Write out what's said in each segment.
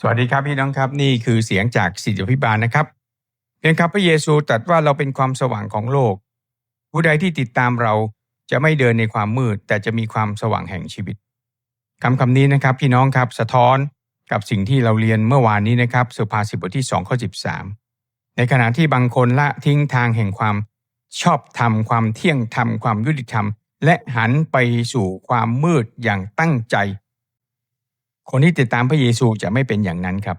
สวัสดีครับพี่น้องครับนี่คือเสียงจากสิทธิพิบาลนะครับเพียงครับพระเยซูตรัสว่าเราเป็นความสว่างของโลก ผู้ใดที่ติดตามเราจะไม่เดินในความมืด แต่จะมีความสว่างแห่งชีวิตคำคำนี้นะครับพี่น้องครับสะท้อนกับสิ่งที่เราเรียนเมื่อวานนี้นะครับสุภาษิตบทที่2ข้อ13 ในขณะที่บางคนละทิ้งทางแห่งความชอบธรรมความเที่ยงธรรมความยุติธรรม และหันไปสู่ความมืดอย่างตั้งใจ คนที่ติดตามพระเยซูจะไม่เป็นอย่างนั้นครับ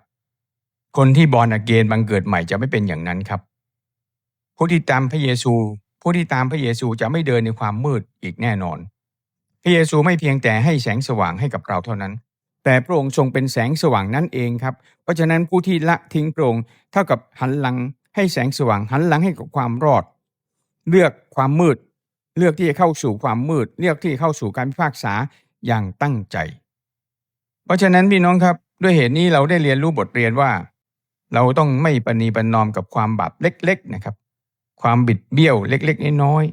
คนที่บอลอเกนบังเกิดใหม่จะไม่เป็นอย่างนั้นครับ ผู้ที่ตามพระเยซู ผู้ที่ตามพระเยซูจะไม่เดินในความมืดอีกแน่นอน พระเยซูไม่เพียงแต่ให้แสงสว่างให้กับเราเท่านั้น แต่พระองค์ทรงเป็นแสงสว่างนั่นเองครับ เพราะฉะนั้นผู้ที่ละทิ้งพระองค์เท่ากับหันหลังให้แสงสว่างหันหลังให้กับความรอด เลือกความมืด เลือกที่จะเข้าสู่ความมืด เลือกที่เข้าสู่การพิพากษาอย่างตั้งใจ เพราะฉะนั้นพี่น้องครับด้วยเหตุนี้เราได้เรียนรู้บทเรียนว่า เราต้องไม่ปณีประนอมกับความบาปเล็ก ๆนะครับ ความบิดเบี้ยวเล็ก ๆ น้อย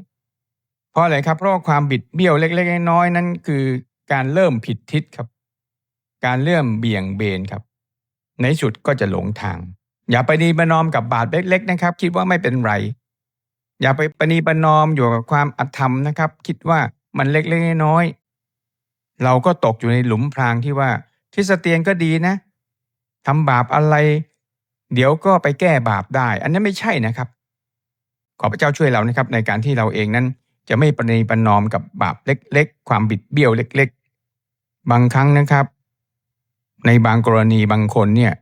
ๆเพราะอะไรครับเพราะความบิดเบี้ยวเล็ก ๆ น้อยๆนั้นคือการเริ่มผิดทิศครับ การเริ่มเบี่ยงเบนครับ ในสุดก็จะหลงทาง อย่าไปนีประนอมกับบาปเล็ก ๆ นะครับ คิดว่าไม่เป็นไร อย่าไปปณีประนอมอยู่กับความอธรรมนะครับ คิดว่ามันเล็กๆน้อย เราก็ตกอยู่ในหลุมพรางที่ว่าคริสเตียนก็ดีนะทำบาปอะไร เดี๋ยวก็ไปแก้บาปได้ อันนั้ไม่ใช่นะครับ ขอพระเจ้าช่วยเรานะครับ ในการที่เราเองนั้น จะไม่ประนีประนอมกับบาปเล็ก ๆ ความบิดเบี้ยวเล็ก ๆ บางครั้งนะครับ ในบางกรณีบางคนเนี่ย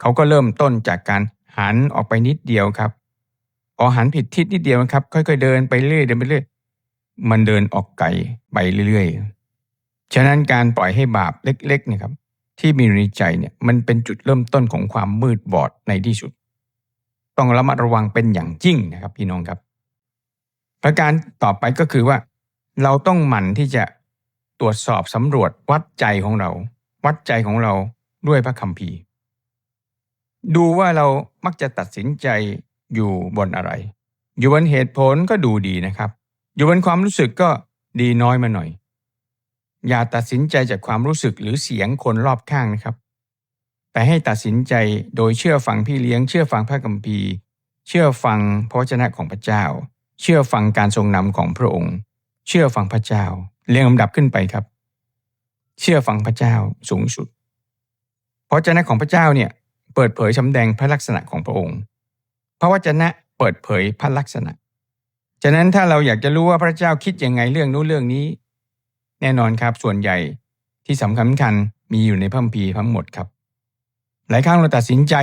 เขาก็เริ่มต้นจากการหันออกไปนิดเดียวครับพอหันผิดทิศนิดเดียวนะครับ ค่อย ๆ เดินไปเรื่อยเดินไปเรื่อยมันเดินออกไกลไปเรื่อยๆ ฉะนั้นการปล่อยให้บาปเล็กๆเนี่ยครับที่มีในใจเนี่ยมันเป็นจุดเริ่มต้นของความมืดบอดในที่สุด ต้องระมัดระวังเป็นอย่างยิ่งนะครับพี่น้องครับ ประการต่อไปก็คือว่า เราต้องหมั่นที่จะตรวจสอบสำรวจวัดใจของเรา วัดใจของเราด้วยพระคัมภีร์ ดูว่าเรามักจะตัดสินใจอยู่บนอะไร อยู่บนเหตุผลก็ดูดีนะครับ อยู่บนความรู้สึกก็ดีน้อยมาหน่อย อย่าตัดสินใจจากความรู้สึกหรือเสียงคนรอบข้างนะครับ แต่ให้ตัดสินใจโดยเชื่อฟังพี่เลี้ยง เชื่อฟังพระคัมภีร์เชื่อฟังพระวจนะของพระเจ้า เชื่อฟังการทรงนำของพระองค์ เชื่อฟังพระเจ้าเรียงลำดับขึ้นไปครับ เชื่อฟังพระเจ้าสูงสุดพระวจนะของพระเจ้าเนี่ยเปิดเผยสำแดงพระลักษณะของพระองค์ พระวจนะเปิดเผยพระลักษณะ ฉะนั้นถ้าเราอยากจะรู้ว่าพระเจ้าคิดยังไงเรื่องนู้นเรื่องนี้ แน่นอนครับส่วนใหญ่ที่สำคัญสำคัญมีอยู่ในพระคัมภีร์ทั้งหมดครับ หลายครั้งเราตัดสินใจ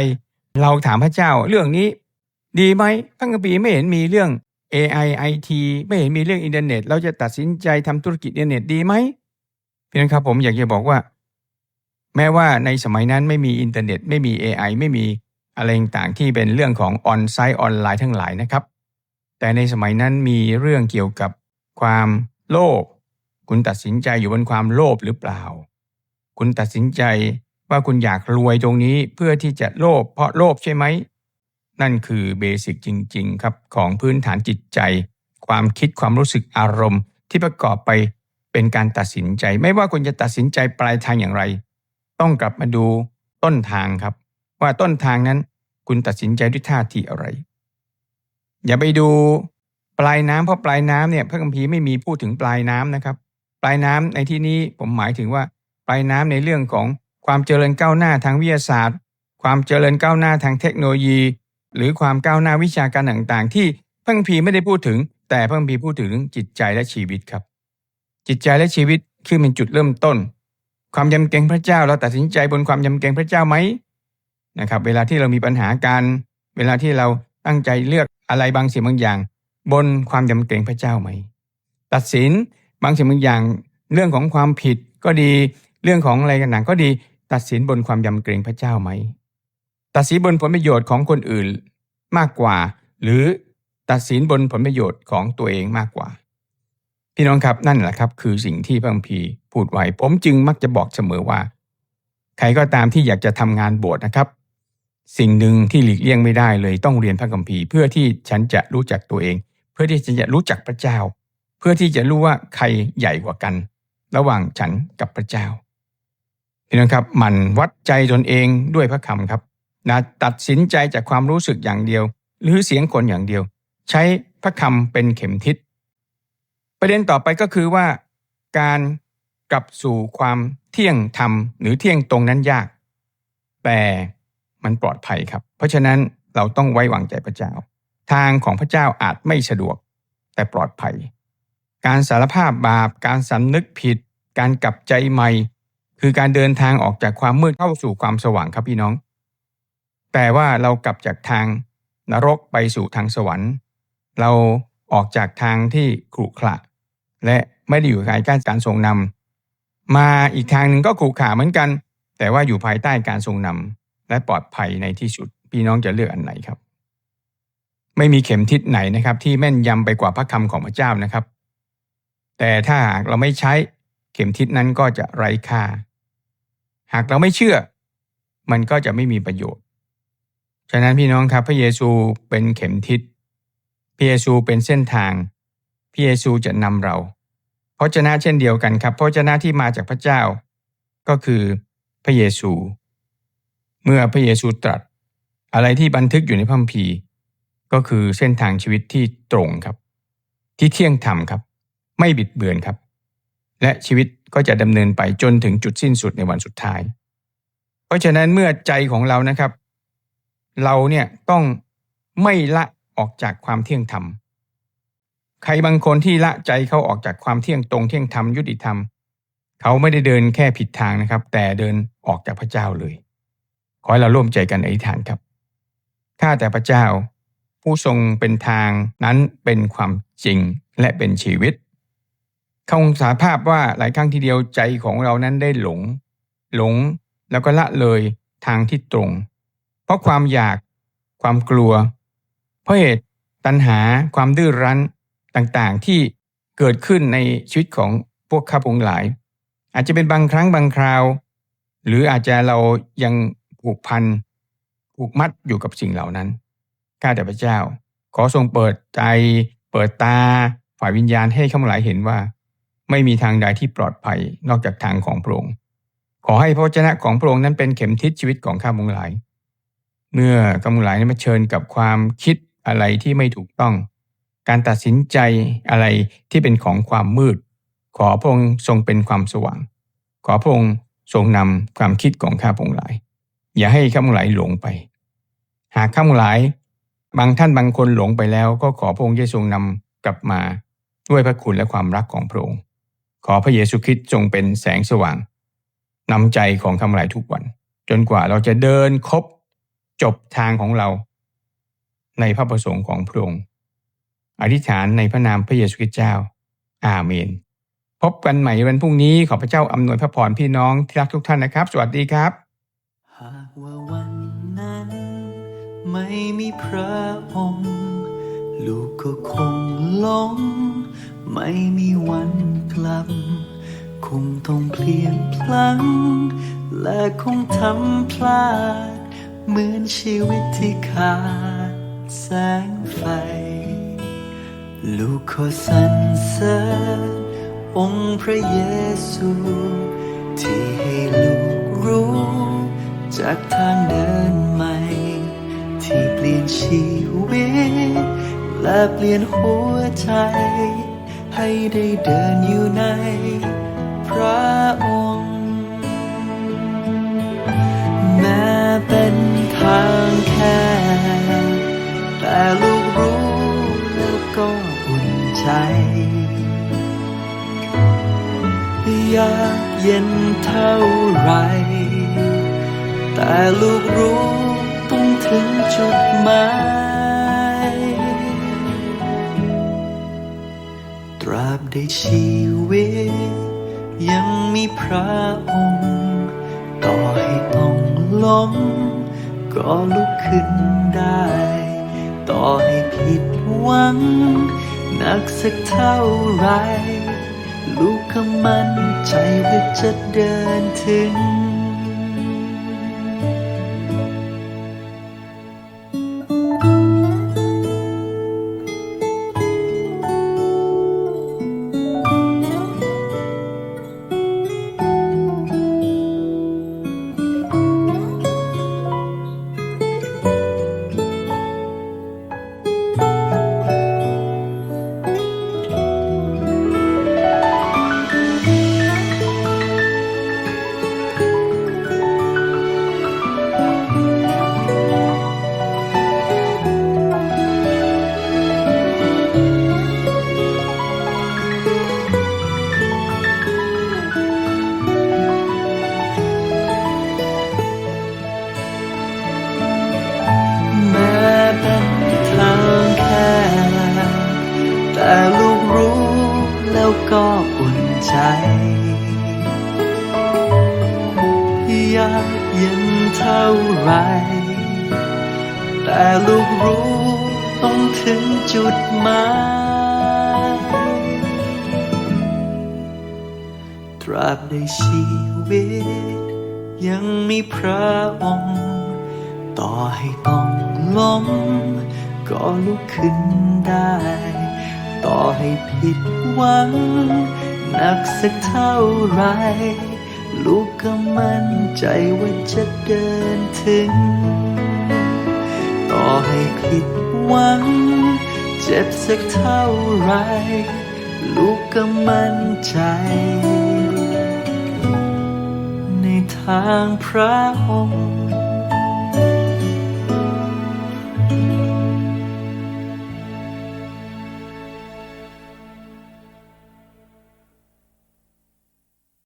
เราถามพระเจ้าเรื่องนี้ ดีไหมพระคัมภีร์ไม่เห็นมีเรื่อง AI IT ไม่เห็นมีเรื่องอินเทอร์เน็ต เราจะตัดสินใจทำธุรกิจอินเทอร์เน็ตดีไหมพี่น้องครับผมอยากจะบอกว่า แม้ว่าในสมัยนั้นไม่มีอินเทอร์เน็ต ไม่มี AI ไม่มีอะไรต่างๆที่เป็นเรื่องของออนไซต์ออนไลน์ทั้งหลายนะครับ แต่ในสมัยนั้นมีเรื่องเกี่ยวกับความโลภ คุณตัดสินใจอยู่บนความโลภหรือเปล่า คุณตัดสินใจว่าคุณอยากรวยตรงนี้เพื่อที่จะโลภเพราะโลภใช่ไหม นั่นคือเบสิกจริง ๆ ครับ ของพื้นฐานจิตใจ ความคิดความรู้สึกอารมณ์ ที่ประกอบไปเป็นการตัดสินใจ ไม่ว่าคุณจะตัดสินใจปลายทางอย่างไร ต้องกลับมาดูต้นทางครับ ว่าต้นทางนั้นคุณตัดสินใจด้วยท่าทีอะไร อย่าไปดูปลายน้ำเพราะปลายน้ำเนี่ยพระคัมภีร์ไม่มีพูดถึงปลายน้ำนะครับ ลายน้ำในที่นี้ผมหมายถึงว่า ปลายน้ำในเรื่องของความเจริญก้าวหน้าทางวิทยาศาสตร์ ความเจริญก้าวหน้าทางเทคโนโลยี หรือความก้าวหน้าวิชาการต่างๆ ที่พระคัมภีไม่ได้พูดถึง แต่พระคัมภีพูดถึงจิตใจและชีวิตครับ จิตใจและชีวิตคือเป็นจุดเริ่มต้น ความยำเกรงพระเจ้าเราตัดสินใจบนความยำเกรงพระเจ้าไหมนะครับ เวลาที่เรามีปัญหาการ เวลาที่เราตั้งใจเลือกอะไรบางสิ่งบางอย่าง บนความยำเกรงพระเจ้าไหม ตัดสิน บางสิ่งบางอย่างเรื่องของความผิดก็ดีเรื่องของอะไรกันหนังก็ดีตัดสินบนความยำเกรงพระเจ้าไหม ตัดสินบนผลประโยชน์ของคนอื่นมากกว่า หรือตัดสินบนผลประโยชน์ของตัวเองมากกว่า พี่น้องครับนั่นแหละครับ คือสิ่งที่พระคัมภีร์พูดไว้ ผมจึงมักจะบอกเสมอว่า ใครก็ตามที่อยากจะทำงานบสถ์นะครับ สิ่งหนึ่งที่หลีกเลี่ยงไม่ได้เลยต้องเรียนพระคัมภีร์ เพื่อที่ฉันจะรู้จักตัวเอง เพื่อที่ฉันจะรู้จักพระเจ้า เพื่อที่จะรู้ว่าใครใหญ่กว่ากัน ระหว่างฉันกับพระเจ้าพี่น้องครับหมันวัดใจตนเองด้วยพระคำครับนะตัดสินใจจากความรู้สึกอย่างเดียว หรือเสียงคนอย่างเดียว ใช้พระคำเป็นเข็มทิศ ประเด็นต่อไปก็คือว่า การกลับสู่ความเที่ยงธรรมหรือเที่ยงตรงนั้นยาก แต่มันปลอดภัยครับ เพราะฉะนั้นเราต้องไว้วางใจพระเจ้า ทางของพระเจ้าอาจไม่สะดวก แต่ปลอดภัย การสารภาพบาป การสำนึกผิด การกลับใจใหม่ คือการเดินทางออกจากความมืดเข้าสู่ความสว่างครับพี่น้อง แต่ว่าเรากลับจากทางนรกไปสู่ทางสวรรค์ เราออกจากทางที่ขรุขระและไม่ได้อยู่ภายใต้การทรงนำมาอีกทางหนึ่งก็ขรุขระเหมือนกัน แต่ว่าอยู่ภายใต้การทรงนำและปลอดภัยในที่สุด พี่น้องจะเลือกอันไหนครับ ไม่มีเข็มทิศไหนนะครับ ที่แม่นยำไปกว่าพระคำของพระเจ้านะครับ แต่ถ้าหากเราไม่ใช้เข็มทิศนั้นก็จะไร้ค่า หากเราไม่เชื่อ มันก็จะไม่มีประโยชน์ ฉะนั้นพี่น้องครับพระเยซูเป็นเข็มทิศ พระเยซูเป็นเส้นทาง พระเยซูจะนำเราพระเจ้าเช่นเดียวกันครับพระเจ้าที่มาจากพระเจ้า ก็คือพระเยซู เมื่อพระเยซูตรัส อะไรที่บันทึกอยู่ในพระคัมภีร์ ก็คือเส้นทางชีวิตที่ตรงครับ ที่เที่ยงธรรมครับ ไม่บิดเบือนครับ และชีวิตก็จะดำเนินไปจนถึงจุดสิ้นสุดในวันสุดท้าย เพราะฉะนั้นเมื่อใจของเรานะครับ เราเนี่ยต้องไม่ละออกจากความเที่ยงธรรม ใครบางคนที่ละใจเขาออกจากความเที่ยงตรงเที่ยงธรรมยุติธรรม เขาไม่ได้เดินแค่ผิดทางนะครับ แต่เดินออกจากพระเจ้าเลย ขอให้เราร่วมใจกันอธิษฐานครับ ข้าแต่พระเจ้า ผู้ทรงเป็นทางนั้นเป็นความจริงและเป็นชีวิต เขาสาภาพว่าหลายครั้งทีเดียวใจของเรานั้นได้หลง หลงแล้วก็ละเลยทางที่ตรง เพราะความอยากความกลัว เพราะเหตุตัณหาความดื้อรั้นต่างๆที่เกิดขึ้นในชีวิตของพวกข้าพงหลาย อาจจะเป็นบางครั้งบางคราว หรืออาจจะเรายังผูกพันผูกมัดอยู่กับสิ่งเหล่านั้นข้าแต่พระเจ้า ขอทรงเปิดใจเปิดตาฝ่ายวิญญาณให้ข้าพงหลายเห็นว่า ไม่มีทางใดที่ปลอดภัยนอกจากทางของพระองค์ขอให้พระเจ้าของพระองค์นั้นเป็นเข็มทิศชีวิตของข้าพงหลาย เมื่อข้าพงหลายนั้นมาเชิญกับความคิดอะไรที่ไม่ถูกต้อง การตัดสินใจอะไรที่เป็นของความมืด ขอพระองค์ทรงเป็นความสว่าง ขอพระองค์ทรงนำความคิดของข้าพงหลาย อย่าให้ข้าพงหลายหลงไป หากข้าพงหลาย บางท่านบางคนหลงไปแล้ว ก็ขอพระองค์จะทรงนำกลับมาด้วยพระคุณและความรักของพระองค์ ขอพระเยซูคริสต์ทรงเป็นแสงสว่างนำใจของคำหลายทุกวัน จนกว่าเราจะเดินครบจบทางของเรา ในพระประสงค์ของพระองค์อธิษฐานในพระนามพระเยซูคริสต์เจ้า อาเมน พบกันใหม่วันพรุ่งนี้ขอพระเจ้าอำนวยพระพรพี่น้องที่รักทุกท่านนะครับ สวัสดีครับ หากว่าวันนั้น ไม่มีพระองค์ ลูกก็คงหลง ไม่มีวันกลับ คงต้องเพลียงพลัง และคงทำพลาด เหมือนชีวิตที่ขาดแสงไฟ ลูกขอสรรเสริญองค์พระเยซู ที่ให้ลูกรู้ จากทางเดินใหม่ ที่เปลี่ยนชีวิต และเปลี่ยนหัวใจ ให้ได้เดินอยู่ในพระองค์ แม้เป็นทางแคบแต่ลูกรู้แล้วก็อุ่นใจยากเย็นเท่าไร แต่ลูกรู้ต้องถึงจุดหมาย ตราบใดชีวิต ยังมีพระองค์ ต่อให้ต้องล้ม ก็ลุกขึ้นได้ ต่อให้ผิดหวัง หนักสักเท่าไร ลูกก็มั่นใจว่าจะเดินถึง ลูกรู้ต้องถึงจุดหมายตราบใดชีวิต ยังมีพระองค์ ต่อให้ต้องล้มก็ลุกขึ้นได้ ต่อให้ผิดหวังหนักสักเท่าไร ลูกก็มั่นใจว่าจะเดินถึง อให้ผิดหวัง เจ็บสักเท่าไร ลูกก็มั่นใจ ในทางพระองค์